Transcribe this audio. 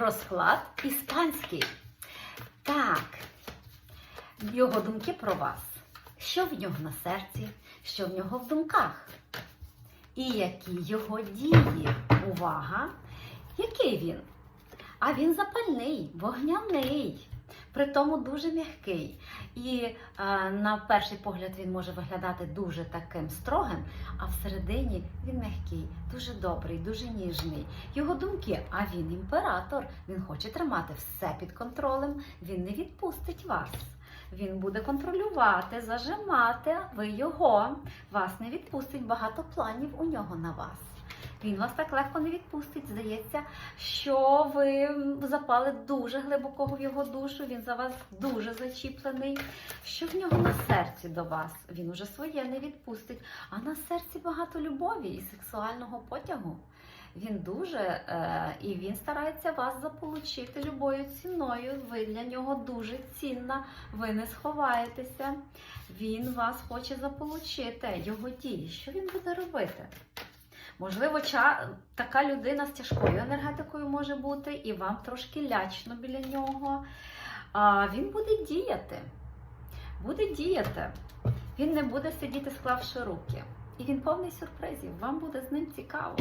Розклад іспанський. Так, його думки про вас. Що в нього на серці, що в нього в думках? І які його дії? Увага! Який він? А він запальний, вогняний, при тому дуже м'який. І е, на перший погляд він може виглядати дуже таким строгим, а всередині він м'який, дуже добрий, дуже ніжний. Його думки, а він імператор, він хоче тримати все під контролем, він не відпустить вас. Він буде контролювати, зажимати, ви його. Вас не відпустить багато планів у нього на вас. Він вас так легко не відпустить. Здається, що ви запали дуже глибоко в його душу. Він за вас дуже зачіплений. Що в нього на серці до вас? Він уже своє не відпустить. А на серці багато любові і сексуального потягу. Він дуже е, і він старається вас заполучити любою ціною. Ви для нього дуже цінна, ви не сховаєтеся. Він вас хоче заполучити. Його дії. Що він буде робити? Можливо, ча... така людина з тяжкою енергетикою може бути, і вам трошки лячно біля нього. А він буде діяти. Буде діяти. Він не буде сидіти, склавши руки. І він повний сюрпризів. Вам буде з ним цікаво.